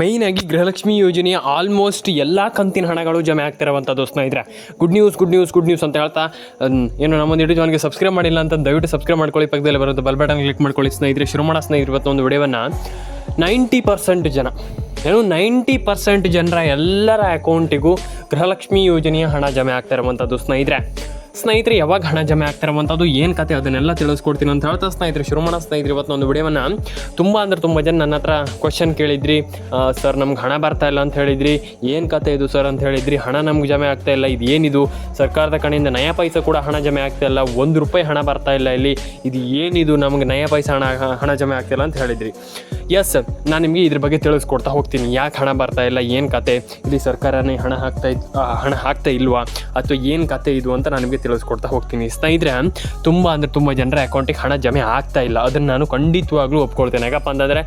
ಮೈನಾಗಿ ಗೃಹಲಕ್ಷ್ಮಿ ಯೋಜನೆಯ ಆಲ್ಮೋಸ್ಟ್ ಎಲ್ಲ ಕಂತಿನ ಹಣಗಳು ಜಮೆ ಆಗ್ತಿರುವಂಥದ್ದು ಸ್ನೇಹಿತರೆ. Good news good news good news ಅಂತ ಹೇಳ್ತಾ ಏನೋ ನಮ್ಮ ಯೂಟ್ಯೂಬ್ ಸಬ್ಸ್ಕ್ರೈಬ್ ಮಾಡಿಲ್ಲ ಅಂತ ದಯವಿಟ್ಟು ಸಬ್ಸ್ಕ್ರೈಬ್ ಮಾಡ್ಕೊಳ್ಳಿ. ಪಕ್ಕದಲ್ಲಿ ಬರೋದು ಬೆಲ್ ಬಟನ್ ಕ್ಲಿಕ್ ಮಾಡ್ಕೊಳ್ಳಿ ಸ್ನೇಹಿತರೆ. ಶುರು ಮಾಡೋ ಸ್ನೇಹಿತರು ಇವತ್ತೊಂದು ವಿಡಿಯೋವನ್ನು. ನೈಂಟಿ ಪರ್ಸೆಂಟ್ ಜನ, ಏನು ನೈಂಟಿ ಪರ್ಸೆಂಟ್ ಜನರ ಎಲ್ಲರ ಅಕೌಂಟಿಗೂ ಗೃಹಲಕ್ಷ್ಮಿ ಯೋಜನೆಯ ಹಣ ಜಮೆ ಆಗ್ತಾ ಸ್ನೇಹಿತರೆ. ಸ್ನೇಹಿತರೆ, ಯಾವಾಗ ಹಣ ಜಮೆ ಆಗ್ತಿರುವಂಥದ್ದು ಏನು ಕತೆ ಅದನ್ನೆಲ್ಲ ತಿಳಿಸ್ಕೊಡ್ತೀನಿ ಅಂತ ಹೇಳ್ತಾ ಸ್ನೇಹಿತರೆ ಶುರು ಮಾಡೋ ಸ್ನೇಹಿತರೆ ಇವತ್ತು ಒಂದು ವಿಡಿಯೋವನ್ನು ತುಂಬ ಅಂದ್ರೆ ತುಂಬ ಜನ ನನ್ನ ಹತ್ರ ಕ್ವಶನ್ ಕೇಳಿದ್ರಿ. ಸರ್, ನಮ್ಗೆ ಹಣ ಬರ್ತಾ ಇಲ್ಲ ಅಂತ ಹೇಳಿದ್ರಿ. ಏನು ಕತೆ ಇದು ಸರ್? ಅಂತ ಹೇಳಿದ್ರಿ. ಹಣ ನಮ್ಗೆ ಜಮೆ ಆಗ್ತಾ ಇಲ್ಲ. ಇದು ಏನಿದು ಸರ್ಕಾರದ ಕಡೆಯಿಂದ ನಯ ಪೈಸೆ ಕೂಡ ಹಣ ಜಮೆ ಆಗ್ತಾ ಇಲ್ಲ. ಒಂದು ರೂಪಾಯಿ ಹಣ ಬರ್ತಾ ಇಲ್ಲ ಇಲ್ಲಿ. ಇದು ಏನಿದು? ನಮ್ಗೆ ನಯ ಪೈಸೆ ಹಣ ಹಣ ಜಮೆ ಆಗ್ತಿಲ್ಲ ಅಂತ ಹೇಳಿದ್ರಿ. ಎಸ್ ಸರ್ ನಾನು ನಿಮಗೆ ಇದ್ರ ಬಗ್ಗೆ ತಿಳಿಸ್ಕೊಡ್ತಾ ಹೋಗ್ತೀನಿ. ಯಾಕೆ ಹಣ ಬರ್ತಾ ಇಲ್ಲ? ಏನು ಕತೆ? ಇಲ್ಲಿ ಸರ್ಕಾರನೇ ಹಣ ಹಾಕ್ತಾ ಹಣ ಹಾಕ್ತಾ ಇಲ್ವಾ? ಅಥವಾ ಏನು ಕತೆ ಇದು? ಅಂತ ನಾನು ನಿಮಗೆ ತಿಳಿಸ್ಕೊಡ್ತಾ ಹೋಗ್ತೀನಿ. ಸ್ನೇಹಿತರೆ, ತುಂಬ ಅಂದರೆ ತುಂಬ ಜನರ ಅಕೌಂಟಿಗೆ ಹಣ ಜಮೆ ಆಗ್ತಾ ಇಲ್ಲ. ಅದನ್ನು ನಾನು ಖಂಡಿತವಾಗ್ಲೂ ಒಪ್ಕೊಳ್ತೇನೆ. ಯಾಕಪ್ಪ ಅಂತಂದರೆ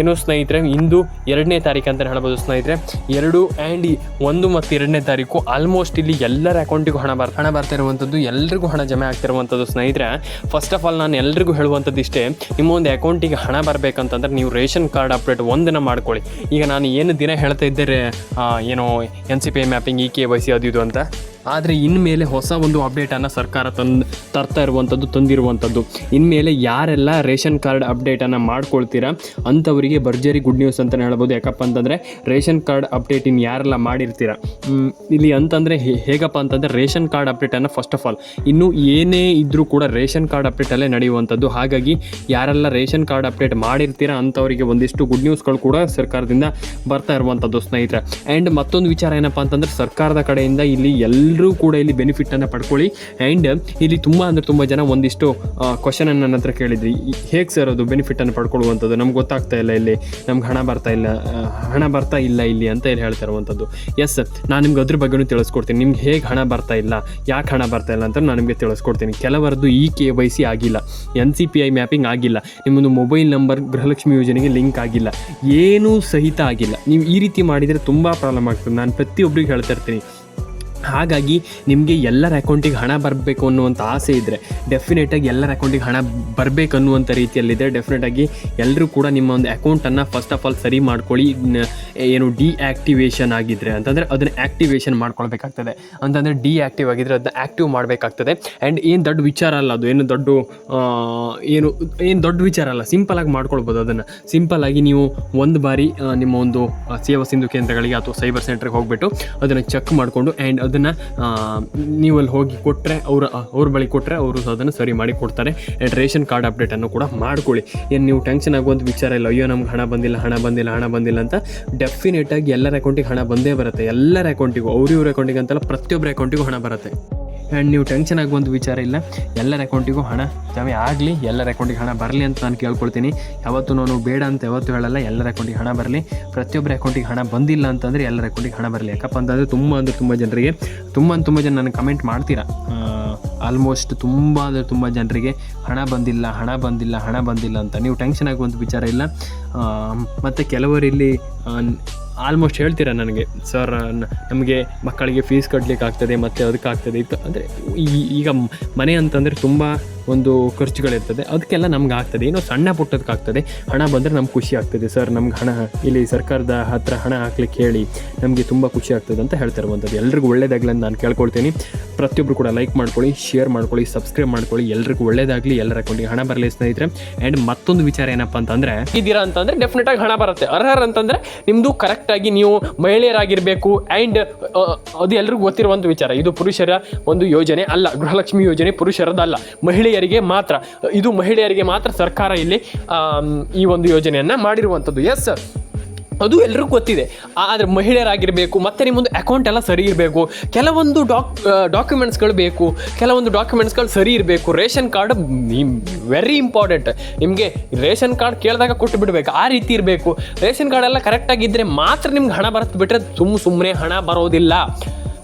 ಏನು ಸ್ನೇಹಿತರೆ, ಇಂದು ಎರಡನೇ ತಾರೀಕು ಅಂತಲೇ ಹೇಳ್ಬೋದು ಸ್ನೇಹಿತರೆ. ಎರಡು ಆ್ಯಂಡ್ ಒಂದು ಮತ್ತು ಎರಡನೇ ತಾರೀಕು ಆಲ್ಮೋಸ್ಟ್ ಇಲ್ಲಿ ಎಲ್ಲರ ಅಕೌಂಟಿಗೂ ಹಣ ಬರ್, ಹಣ ಬರ್ತಾ ಇರುವಂಥದ್ದು, ಎಲ್ರಿಗೂ ಹಣ ಜಮೆ ಆಗ್ತಿರುವಂಥದ್ದು ಸ್ನೇಹಿತರೆ. ಫಸ್ಟ್ ಆಫ್ ಆಲ್ ನಾನು ಎಲ್ರಿಗೂ ಹೇಳುವಂಥದ್ದು ಇಷ್ಟೇ ನಿಮ್ಮ ಒಂದು ಅಕೌಂಟಿಗೆ ಹಣ ಬರಬೇಕಂತಂದ್ರೆ ನೀವು ರೇಷನ್ ಕಾರ್ಡ್ ಅಪ್ಡೇಟ್ ಒಂದನ್ನು ಮಾಡ್ಕೊಳ್ಳಿ. ಈಗ ನಾನು ಏನು ದಿನ ಹೇಳ್ತಾ ಇದ್ದರೆ ಏನು N C P mapping E K Y C ಅದು ಇದು ಅಂತ? ಆದರೆ ಇನ್ಮೇಲೆ ಹೊಸ ಒಂದು ಅಪ್ಡೇಟನ್ನು ಸರ್ಕಾರ ತಂದು, ತರ್ತಾ ಇರುವಂಥದ್ದು ತಂದಿರುವಂಥದ್ದು ಇನ್ಮೇಲೆ ಯಾರೆಲ್ಲ ರೇಷನ್ ಕಾರ್ಡ್ ಅಪ್ಡೇಟನ್ನು ಮಾಡ್ಕೊಳ್ತೀರಾ, ಅಂಥವರಿಗೆ ಭರ್ಜರಿ ಗುಡ್ ನ್ಯೂಸ್ ಅಂತಲೇ ಹೇಳ್ಬೋದು. ಯಾಕಪ್ಪ ಅಂತಂದರೆ, ರೇಷನ್ ಕಾರ್ಡ್ ಅಪ್ಡೇಟ್ ಇನ್ನು ಯಾರೆಲ್ಲ ಮಾಡಿರ್ತೀರ ಇಲ್ಲಿ ಅಂತಂದರೆ ಹೇಗಪ್ಪ ಅಂತಂದರೆ ರೇಷನ್ ಕಾರ್ಡ್ ಅಪ್ಡೇಟನ್ನು ಫಸ್ಟ್ ಆಫ್ ಆಲ್ ಇನ್ನು ಏನೇ ಇದ್ದರೂ ಕೂಡ ರೇಷನ್ ಕಾರ್ಡ್ ಅಪ್ಡೇಟಲ್ಲೇ ನಡೆಯುವಂಥದ್ದು. ಹಾಗಾಗಿ ಯಾರೆಲ್ಲ ರೇಷನ್ ಕಾರ್ಡ್ ಅಪ್ಡೇಟ್ ಮಾಡಿರ್ತೀರಾ ಅಂಥವರಿಗೆ ಒಂದಿಷ್ಟು ಗುಡ್ ನ್ಯೂಸ್ಗಳು ಕೂಡ ಸರ್ಕಾರದಿಂದ ಬರ್ತಾ ಇರುವಂಥದ್ದು ಸ್ನೇಹಿತರೆ. ಆ್ಯಂಡ್ ಮತ್ತೊಂದು ವಿಚಾರ ಏನಪ್ಪ ಅಂತಂದರೆ ಸರ್ಕಾರದ ಕಡೆಯಿಂದ ಇಲ್ಲಿ ಎಲ್ಲರೂ ಕೂಡ ಇಲ್ಲಿ ಬೆನಿಫಿಟನ್ನು ಪಡ್ಕೊಳ್ಳಿ. ಆ್ಯಂಡ್ ಇಲ್ಲಿ ತುಂಬ ಅಂದರೆ ತುಂಬ ಜನ ಒಂದಿಷ್ಟು ಕ್ವಶನನ್ನು ನನ್ನ ಹತ್ರ ಕೇಳಿದ್ರಿ. ಹೇಗೆ ಸರ್ ಅದು ಬೆನಿಫಿಟನ್ನು ಪಡ್ಕೊಳ್ಳುವಂಥದ್ದು? ನಮ್ಗೆ ಗೊತ್ತಾಗ್ತಾ ಇಲ್ಲ ಇಲ್ಲಿ. ನಮ್ಗೆ ಹಣ ಬರ್ತಾ ಇಲ್ಲ ಹಣ ಬರ್ತಾ ಇಲ್ಲ ಇಲ್ಲಿ ಅಂತ ಇಲ್ಲಿ ಹೇಳ್ತಾ ಇರುವಂಥದ್ದು. ಎಸ್ ನಾನು ನಿಮ್ಗೆ ಅದ್ರ ಬಗ್ಗೆನೂ ತಿಳಿಸ್ಕೊಡ್ತೀನಿ. ನಿಮ್ಗೆ ಹೇಗೆ ಹಣ ಬರ್ತಾ ಇಲ್ಲ, ಯಾಕೆ ಹಣ ಬರ್ತಾ ಇಲ್ಲ ಅಂತ ನಾನು ನಿಮಗೆ ತಿಳಿಸ್ಕೊಡ್ತೀನಿ. ಕೆಲವರದ್ದು ಇ ಕೆ ವೈ ಸಿ ಆಗಿಲ್ಲ, N C P I mapping ಆಗಿಲ್ಲ, ನಿಮ್ಮೊಂದು ಮೊಬೈಲ್ ನಂಬರ್ ಗೃಹಲಕ್ಷ್ಮಿ ಯೋಜನೆಗೆ ಲಿಂಕ್ ಆಗಿಲ್ಲ, ಏನೂ ಸಹಿತ ಆಗಿಲ್ಲ. ನೀವು ಈ ರೀತಿ ಮಾಡಿದರೆ ತುಂಬ ಪ್ರಾಬ್ಲಮ್ ಆಗ್ತದೆ. ನಾನು ಪ್ರತಿಯೊಬ್ಬರಿಗೆ ಹೇಳ್ತಾ ಇರ್ತೀನಿ. ಹಾಗಾಗಿ ನಿಮಗೆ ಎಲ್ಲರ ಅಕೌಂಟಿಗೆ ಹಣ ಬರಬೇಕು ಅನ್ನುವಂಥ ಆಸೆ ಇದ್ದರೆ ಡೆಫಿನೆಟಾಗಿ ಎಲ್ಲರ ಅಕೌಂಟಿಗೆ ಹಣ ಬರಬೇಕು ಅನ್ನುವಂಥ ರೀತಿಯಲ್ಲಿದೆ ಡೆಫಿನೆಟಾಗಿ ಎಲ್ಲರೂ ಕೂಡ ನಿಮ್ಮ ಒಂದು ಅಕೌಂಟನ್ನು ಫಸ್ಟ್ ಆಫ್ ಆಲ್ ಸರಿ ಮಾಡ್ಕೊಳ್ಳಿ. ಏನು ಡಿಆಕ್ಟಿವೇಷನ್ ಆಗಿದ್ದರೆ ಅಂತಂದರೆ ಅದನ್ನು ಆ್ಯಕ್ಟಿವೇಷನ್ ಮಾಡ್ಕೊಳ್ಬೇಕಾಗ್ತದೆ. ಅಂತಂದರೆ ಡಿಆಕ್ಟಿವ್ ಆಗಿದ್ದರೆ ಅದನ್ನ ಆ್ಯಕ್ಟಿವ್ ಮಾಡಬೇಕಾಗ್ತದೆ. ಆ್ಯಂಡ್ ಏನು ದೊಡ್ಡ ವಿಚಾರ ಅಲ್ಲ ಅದು, ಏನು ದೊಡ್ಡ ಏನು ಏನು ದೊಡ್ಡ ವಿಚಾರ ಅಲ್ಲ ಸಿಂಪಲಾಗಿ ಮಾಡ್ಕೊಳ್ಬೋದು ಅದನ್ನು. ಸಿಂಪಲಾಗಿ ನೀವು ಒಂದು ಬಾರಿ ನಿಮ್ಮ ಒಂದು ಸೇವಾ ಸಿಂಧು ಕೇಂದ್ರಗಳಿಗೆ ಅಥವಾ ಸೈಬರ್ ಸೆಂಟ್ರಿಗೆ ಹೋಗಿಬಿಟ್ಟು ಅದನ್ನು ಚೆಕ್ ಮಾಡಿಕೊಂಡು ಆ್ಯಂಡ್ ಅದನ್ನು ನೀವು ಅಲ್ಲಿ ಹೋಗಿ ಕೊಟ್ಟರೆ ಅವರು ಅವ್ರ ಬಳಿ ಕೊಟ್ಟರೆ ಅವರು ಅದನ್ನು ಸರಿ ಮಾಡಿ ಕೊಡ್ತಾರೆ. ರೇಷನ್ ಕಾರ್ಡ್ ಅಪ್ಡೇಟನ್ನು ಕೂಡ ಮಾಡ್ಕೊಳ್ಳಿ. ಏನು ನೀವು ಟೆನ್ಷನ್ ಆಗುವಂಥ ವಿಚಾರ ಇಲ್ಲ, ಅಯ್ಯೋ, ನಮ್ಗೆ ಹಣ ಬಂದಿಲ್ಲ ಹಣ ಬಂದಿಲ್ಲ ಹಣ ಬಂದಿಲ್ಲ ಅಂತ ಡೆಫಿನೆಟಾಗಿ ಎಲ್ಲರ ಅಕೌಂಟಿಗೆ ಹಣ ಬಂದೇ ಬರುತ್ತೆ. ಎಲ್ಲರ ಅಕೌಂಟಿಗೂ ಅವ್ರ ಇವ್ರ ಅಕೌಂಟಿಗೆ ಅಂತಲ್ಲ ಪ್ರತಿಯೊಬ್ಬರ ಅಕೌಂಟಿಗೂ ಹಣ ಬರುತ್ತೆ. ಆ್ಯಂಡ್ ನೀವು ಟೆನ್ಷನ್ ಒಂದು ವಿಚಾರ ಇಲ್ಲ. ಎಲ್ಲರ ಅಕೌಂಟಿಗೂ ಹಣ ಜಮೆ ಆಗಲಿ, ಎಲ್ಲರ ಅಕೌಂಟಿಗೆ ಹಣ ಬರಲಿ ಅಂತ ನಾನು ಕೇಳ್ಕೊಳ್ತೀನಿ. ಯಾವತ್ತೂ ನಾನು ಬೇಡ ಅಂತ ಯಾವತ್ತೂ ಹೇಳಲ್ಲ, ಎಲ್ಲರ ಅಕೌಂಟಿಗೆ ಹಣ ಬರಲಿ. ಪ್ರತಿಯೊಬ್ಬರ ಅಕೌಂಟಿಗೆ ಹಣ ಬಂದಿಲ್ಲ ಅಂತಂದರೆ ಎಲ್ಲರ ಅಕೌಂಟಿಗೆ ಹಣ ಬರಲಿ. ಯಾಕಪ್ಪ ಅಂತಂದರೆ ತುಂಬ ಅಂದರೆ ತುಂಬ ಜನರಿಗೆ, ತುಂಬ ತುಂಬ ಜನ ನನಗೆ ಕಮೆಂಟ್ ಮಾಡ್ತೀರಾ? ಆಲ್ಮೋಸ್ಟ್ ತುಂಬ ಅಂದರೆ ತುಂಬ ಜನರಿಗೆ ಹಣ ಬಂದಿಲ್ಲ ಹಣ ಬಂದಿಲ್ಲ ಹಣ ಬಂದಿಲ್ಲ ಅಂತ. ನೀವು ಟೆನ್ಷನ್ ಆಗುವಂಥ ವಿಚಾರ ಇಲ್ಲ. ಮತ್ತು ಕೆಲವರು ಇಲ್ಲಿ ಆಲ್ಮೋಸ್ಟ್ ಹೇಳ್ತೀರಾ ನನಗೆ? ಸರ್ ನಮಗೆ ಮಕ್ಕಳಿಗೆ ಫೀಸ್ ಕಟ್ಟಲಿಕ್ಕೆ ಆಗ್ತದೆ ಮತ್ತು ಅದಕ್ಕಾಗ್ತದೆ ಇತ್ತು ಅಂದರೆ ಈಗ ಮನೆ ಅಂತಂದರೆ ತುಂಬ ಒಂದು ಖರ್ಚುಗಳಿರ್ತದೆ. ಅದಕ್ಕೆಲ್ಲ ನಮ್ಗೆ ಆಗ್ತದೆ. ಏನೋ ಸಣ್ಣ ಪುಟ್ಟದಕ್ಕಾಗ್ತದೆ ಹಣ ಬಂದರೆ ನಮ್ಗೆ ಖುಷಿ ಆಗ್ತದೆ. ಸರ್, ನಮ್ಗೆ ಹಣ, ಇಲ್ಲಿ ಸರ್ಕಾರದ ಹತ್ರ ಹಣ ಹಾಕ್ಲಿಕ್ಕೆ ಹೇಳಿ ನಮಗೆ ತುಂಬ ಖುಷಿ ಆಗ್ತದೆ ಅಂತ ಹೇಳ್ತಾ ಇರುವಂಥದ್ದು. ಎಲ್ರಿಗೂ ಒಳ್ಳೇದಾಗಲಿ ಅಂತ ನಾನು ಕೇಳ್ಕೊಳ್ತೀನಿ. ಪ್ರತಿಯೊಬ್ಬರು ಕೂಡ ಲೈಕ್ ಮಾಡ್ಕೊಳ್ಳಿ, ಶೇರ್ ಮಾಡ್ಕೊಳ್ಳಿ, ಸಬ್ಸ್ಕ್ರೈಬ್ ಮಾಡ್ಕೊಳ್ಳಿ. ಎಲ್ರಿಗೂ ಒಳ್ಳೇದಾಗಲಿ. ಎಲ್ಲರ ಅಕೌಂಟಿಗೆ ಹಣ ಬರಲಿ ಸ್ನೇಹಿತರೆ. ಆ್ಯಂಡ್ ಮತ್ತೊಂದು ವಿಚಾರ ಏನಪ್ಪ ಅಂತಂದರೆ, ಇದ್ದೀರಾ ಅಂತಂದರೆ ಡೆಫಿನೆಟಾಗಿ ಹಣ ಬರುತ್ತೆ. ಅರ್ಹರ್ ಅಂತಂದರೆ ನಿಮ್ಮದು ಕರೆಕ್ಟಾಗಿ ನೀವು ಮಹಿಳೆಯರಾಗಿರಬೇಕು. ಆ್ಯಂಡ್ ಅದು ಎಲ್ರಿಗೂ ಗೊತ್ತಿರುವಂಥ ವಿಚಾರ. ಇದು ಪುರುಷರ ಒಂದು ಯೋಜನೆ ಅಲ್ಲ. ಗೃಹಲಕ್ಷ್ಮಿ ಯೋಜನೆ ಪುರುಷರದಲ್ಲ. ಮಹಿಳೆಯರಿಗೆ ಮಾತ್ರ, ಇದು ಮಹಿಳೆಯರಿಗೆ ಮಾತ್ರ ಸರ್ಕಾರ ಇಲ್ಲಿ ಈ ಒಂದು ಯೋಜನೆಯನ್ನು ಮಾಡಿರುವಂಥದ್ದು. ಎಸ್ ಸರ್ ಅದು ಎಲ್ರಿಗೂ ಗೊತ್ತಿದೆ. ಆದರೆ ಮಹಿಳೆಯರಾಗಿರಬೇಕು, ಮತ್ತು ನಿಮ್ಮೊಂದು ಅಕೌಂಟ್ ಎಲ್ಲ ಸರಿ ಇರಬೇಕು, ಕೆಲವೊಂದು ಡಾಕ್ ಡಾಕ್ಯುಮೆಂಟ್ಸ್ಗಳು ಬೇಕು, ಕೆಲವೊಂದು ಡಾಕ್ಯುಮೆಂಟ್ಸ್ಗಳು ಸರಿ ಇರಬೇಕು. ರೇಷನ್ ಕಾರ್ಡ್ ವೆರಿ ಇಂಪಾರ್ಟೆಂಟ್ ನಿಮಗೆ ರೇಷನ್ ಕಾರ್ಡ್ ಕೇಳಿದಾಗ ಕೊಟ್ಟು ಬಿಡಬೇಕು, ಆ ರೀತಿ ಇರಬೇಕು. ರೇಷನ್ ಕಾರ್ಡ್ ಎಲ್ಲ ಕರೆಕ್ಟಾಗಿದ್ದರೆ ಮಾತ್ರ ನಿಮ್ಗೆ ಹಣ ಬರುತ್ತೆ ಬಿಟ್ಟರೆ ಸುಮ್ಮ ಸುಮ್ಮನೆ ಹಣ ಬರೋದಿಲ್ಲ.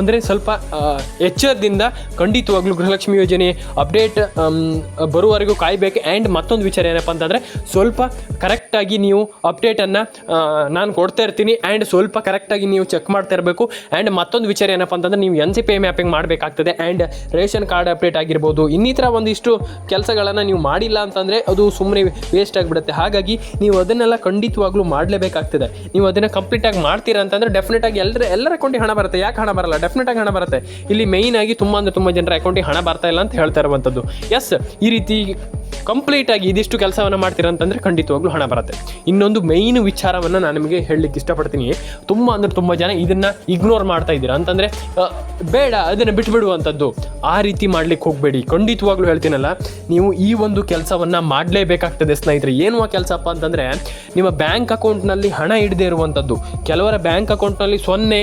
ಅಂದರೆ ಸ್ವಲ್ಪ ಎಚ್ಚರದಿಂದ ಖಂಡಿತವಾಗ್ಲೂ ಗೃಹಲಕ್ಷ್ಮಿ ಯೋಜನೆ ಅಪ್ಡೇಟ್ ಬರುವವರೆಗೂ ಕಾಯಬೇಕು. ಆ್ಯಂಡ್ ಮತ್ತೊಂದು ವಿಚಾರ ಏನಪ್ಪ ಅಂತಂದರೆ, ಸ್ವಲ್ಪ ಕರೆಕ್ಟಾಗಿ ನೀವು ಅಪ್ಡೇಟನ್ನು ನಾನು ಕೊಡ್ತಾ ಇರ್ತೀನಿ. ಆ್ಯಂಡ್ ಸ್ವಲ್ಪ ಕರೆಕ್ಟಾಗಿ ನೀವು ಚೆಕ್ ಮಾಡ್ತಾ ಇರಬೇಕು. ಆ್ಯಂಡ್ ಮತ್ತೊಂದು ವಿಚಾರ ಏನಪ್ಪ ಅಂತಂದರೆ, ನೀವು ಎನ್ ಸಿ ಪಿ ಮ್ಯಾಪಿಂಗ್ ಮಾಡಬೇಕಾಗ್ತದೆ. ಆ್ಯಂಡ್ ರೇಷನ್ ಕಾರ್ಡ್ ಅಪ್ಡೇಟ್ ಆಗಿರ್ಬೋದು. ಇನ್ನಿತರ ಒಂದಿಷ್ಟು ಕೆಲಸಗಳನ್ನು ನೀವು ಮಾಡಿಲ್ಲ ಅಂತಂದರೆ, ಅದು ಸುಮ್ಮನೆ ವೇಸ್ಟ್ ಆಗಿಬಿಡುತ್ತೆ. ಹಾಗಾಗಿ ನೀವು ಅದನ್ನೆಲ್ಲ ಖಂಡಿತವಾಗ್ಲೂ ಮಾಡಲೇಬೇಕಾಗ್ತದೆ. ನೀವು ಅದನ್ನು ಕಂಪ್ಲೀಟಾಗಿ ಮಾಡ್ತೀರಾ ಅಂತಂದರೆ ಡೆಫಿನೆಟಾಗಿ ಎಲ್ಲರ ಎಲ್ಲರ ಅಕೌಂಟಿಗೆ ಹಣ ಬರುತ್ತೆ. ಯಾಕೆ ಹಣ ಬರಲ್ಲ? ಡೆಫಿನೆಟಾಗಿ ಹಣ ಬರುತ್ತೆ. ಇಲ್ಲಿ ಮೇಯ್ನ್ ಆಗಿ ತುಂಬ ಅಂದರೆ ತುಂಬ ಜನರ ಅಕೌಂಟಿಗೆ ಹಣ ಬರ್ತಾ ಇಲ್ಲ ಅಂತ ಹೇಳ್ತಾ ಇರುವಂಥದ್ದು ಎಸ್ ಈ ರೀತಿ ಕಂಪ್ಲೀಟ್ ಆಗಿ ಇದಿಷ್ಟು ಕೆಲಸವನ್ನು ಮಾಡ್ತೀರಾ ಅಂತಂದರೆ ಖಂಡಿತವಾಗ್ಲೂ ಹಣ ಬರುತ್ತೆ. ಇನ್ನೊಂದು ಮೇಯ್ನ್ ವಿಚಾರವನ್ನು ನಾನು ನಿಮಗೆ ಹೇಳಲಿಕ್ಕೆ ಇಷ್ಟಪಡ್ತೀನಿ. ತುಂಬ ಅಂದರೆ ತುಂಬ ಜನ ಇದನ್ನು ಇಗ್ನೋರ್ ಮಾಡ್ತಾ ಇದ್ದೀರಾ ಅಂತಂದರೆ ಬೇಡ, ಅದನ್ನು ಬಿಟ್ಬಿಡುವಂಥದ್ದು ಆ ರೀತಿ ಮಾಡ್ಲಿಕ್ಕೆ ಹೋಗಬೇಡಿ. ಖಂಡಿತವಾಗ್ಲೂ ಹೇಳ್ತೀನಲ್ಲ, ನೀವು ಈ ಒಂದು ಕೆಲಸವನ್ನು ಮಾಡಲೇಬೇಕಾಗ್ತದೆ ಸ್ನೇಹಿತರೆ. ಏನು ಆ ಕೆಲಸಪ್ಪ ಅಂತಂದರೆ, ನಿಮ್ಮ ಬ್ಯಾಂಕ್ ಅಕೌಂಟ್ನಲ್ಲಿ ಹಣ ಇಡದೇ ಇರುವಂಥದ್ದು ಕೆಲವರ ಬ್ಯಾಂಕ್ ಅಕೌಂಟ್ನಲ್ಲಿ ಸೊನ್ನೆ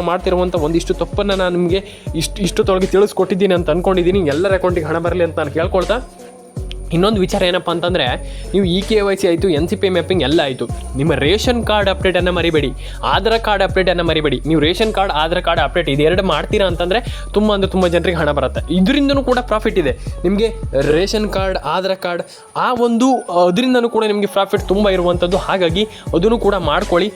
ಮಾಡ್ತಿರುವಂಥ ಒಂದಿಷ್ಟು ತಪ್ಪನ್ನು ನಾನು ನಿಮಗೆ ಇಷ್ಟು ಇಷ್ಟೊತ್ತೊಳಗೆ ತಿಳಿಸ್ಕೊಟ್ಟಿದ್ದೀನಿ ಅಂತ ಅಂದ್ಕೊಂಡಿದ್ದೀನಿ ಎಲ್ಲರ ಅಕೌಂಟಿಗೆ ಹಣ ಬರಲಿ ಅಂತ ನಾನು ಕೇಳ್ಕೊಳ್ತಾ ಇನ್ನೊಂದು ವಿಚಾರ ಏನಪ್ಪ ಅಂತಂದರೆ, ನೀವು ಇ ಕೆ ವೈ ಸಿ ಆಯಿತು, ಎನ್ ಸಿ ಪಿ ಮ್ಯಾಪಿಂಗ್ ಎಲ್ಲ ಆಯಿತು. ನಿಮ್ಮ ರೇಷನ್ ಕಾರ್ಡ್ ಅಪ್ಡೇಟನ್ನು ಮರಿಬೇಡಿ. ಆಧಾರ್ ಕಾರ್ಡ್ ಅಪ್ಡೇಟನ್ನು ಮರಿಬೇಡಿ. ನೀವು ration card, Aadhaar card update ಇದೆರಡು ಮಾಡ್ತೀರಾ ಅಂತಂದರೆ ತುಂಬ ಅಂದರೆ ತುಂಬ ಜನರಿಗೆ ಹಣ ಬರುತ್ತೆ. ಇದರಿಂದನೂ ಕೂಡ ಪ್ರಾಫಿಟ್ ಇದೆ. ನಿಮಗೆ ರೇಷನ್ ಕಾರ್ಡ್, ಆಧಾರ್ ಕಾರ್ಡ್, ಆ ಒಂದು ಅದರಿಂದನೂ ಕೂಡ ನಿಮಗೆ ಪ್ರಾಫಿಟ್ ತುಂಬ ಇರುವಂಥದ್ದು ಹಾಗಾಗಿ ಅದನ್ನು ಕೂಡ ಮಾಡ್ಕೊಳ್ಳಿ.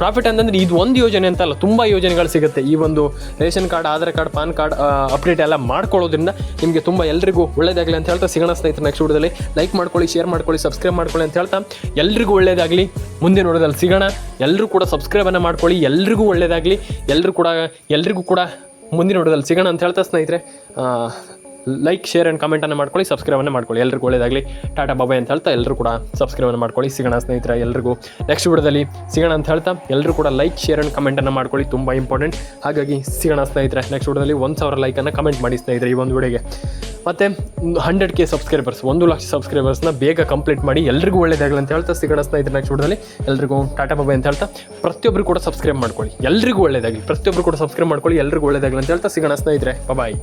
ಪ್ರಾಫಿಟ್ ಅಂತಂದರೆ ಇದು ಒಂದು ಯೋಜನೆ ಅಂತಲ್ಲ, ತುಂಬ ಯೋಜನೆಗಳು ಸಿಗುತ್ತೆ. ಈ ಒಂದು ration card, Aadhaar card, PAN card update ಎಲ್ಲ ಮಾಡ್ಕೊಳ್ಳೋದ್ರಿಂದ ನಿಮಗೆ ತುಂಬ ಎಲ್ರಿಗೂ ಒಳ್ಳೇದಾಗಲಿ ಅಂತ ಹೇಳ್ತಾ ಸಿಗೋಣ ಸ್ನೇಹಿತರೆ ನೆಕ್ಸ್ಟ್ ವಿಡಿಯೋದಲ್ಲಿ ಲೈಕ್ ಮಾಡ್ಕೊಳ್ಳಿ ಶೇರ್ ಮಾಡ್ಕೊಳ್ಳಿ ಸಬ್ಸ್ಕ್ರೈಬ್ ಮಾಡ್ಕೊಳ್ಳಿ ಅಂತ ಹೇಳ್ತಾ ಎಲ್ರಿಗೂ ಒಳ್ಳೇದಾಗಲಿ. ಮುಂದೆ ನೋಡೋದಲ್ಲಿ ಸಿಗೋಣ. ಎಲ್ಲರೂ ಕೂಡ ಸಬ್ಸ್ಕ್ರೈಬನ್ನು ಮಾಡ್ಕೊಳ್ಳಿ. ಎಲ್ರಿಗೂ ಒಳ್ಳೇದಾಗಲಿ. ಎಲ್ಲರೂ ಕೂಡ, ಎಲ್ರಿಗೂ ಕೂಡ ಮುಂದಿನ ನೋಡೋದಲ್ಲಿ ಸಿಗೋಣ ಅಂತ ಹೇಳ್ತಾ ಸ್ನೇಹಿತರೆ. ಲೈಕ್ ಶೇರ್ ಆ್ಯಂಡ್ ಕಮೆಂಟನ್ನು ಮಾಡ್ಕೊಳ್ಳಿ ಸಬ್ಸ್ಕ್ರೈಬನ್ನು ಮಾಡ್ಕೊಳ್ಳಿ. ಎಲ್ರಿಗೂ ಒಳ್ಳೇದಾಗಲಿ. ಟಾಟಾ ಬಾಬಾಯ್ ಅಂತ ಹೇಳ್ತಾ ಎಲ್ಲರೂ ಕೂಡ ಸಬ್ಸ್ಕ್ರೈಬನ್ನು ಮಾಡ್ಕೊಳ್ಳಿ. ಸಿಗೋಣ ಸ್ನೇಹಿತರೆ, ಎಲ್ರಿಗೂ. ನೆಕ್ಸ್ಟ್ ವಿಡಿಯೋದಲ್ಲಿ ಸಿಗೋಣ ಅಂತ ಹೇಳ್ತಾ ಎಲ್ಲರೂ ಕೂಡ ಲೈಕ್ ಶೇರ್ ಆ್ಯಂಡ್ ಕಮೆಂಟನ್ನು ಮಾಡ್ಕೊಳ್ಳಿ. ತುಂಬ ಇಂಪಾರ್ಟೆಂಟ್ ಹಾಗಾಗಿ ಸಿಗೋಣ ಸ್ನೇಹಿತರೆ ನೆಕ್ಸ್ಟ್ ವಿಡಿಯೋದಲ್ಲಿ ಒಂದು ಸಾವಿರ ಲೈಕನ್ನು ಕಮೆಂಟ್ ಮಾಡಿ ಸ್ನೇಹಿತರೆ ಈ ಒಂದು ವಿಡಿಯೋಗೆ. ಮತ್ತು ಹಂಡ್ರೆಡ್ ಕೆ ಸಬ್ಸ್ಕ್ರೈಬರ್ಸ್ ಒಂದು ಲಕ್ಷ ಸಬ್ಸ್ಕ್ರೈಬರ್ಸ್ನ ಬೇಗ ಕಂಪ್ಲೀಟ್ ಮಾಡಿ ಎಲ್ರಿಗೂ ಒಳ್ಳೇದಾಗಲಿ ಅಂತ ಹೇಳ್ತಾ ಸಿಗೋಣ ಸ್ನೇಹಿತರೆ ನೆಕ್ಸ್ಟ್ ವಿಡಿಯೋದಲ್ಲಿ. ಎಲ್ರಿಗೂ ಟಾಟಾ ಬಾಬಾಯ್ ಅಂತ ಹೇಳ್ತಾ ಪ್ರತಿಯೊಬ್ಬರು ಕೂಡ ಸಬ್ಸ್ಕ್ರೈಬ್ ಮಾಡ್ಕೊಳ್ಳಿ. ಎಲ್ರಿಗೂ ಒಳ್ಳೇದಾಗಲಿ. ಪ್ರತಿಯೊಬ್ಬರು ಕೂಡ ಸಬ್ಸ್ಕ್ರೈಬ್ ಮಾಡ್ಕೊಳ್ಳಿ, ಎಲ್ರಿಗೂ ಒಳ್ಳೇದಾಗಲಿ ಅಂತ ಹೇಳ್ತಾ ಸಿಗೋಣ ಸ್ನೇಹಿತರೆ. ಬಾಯ್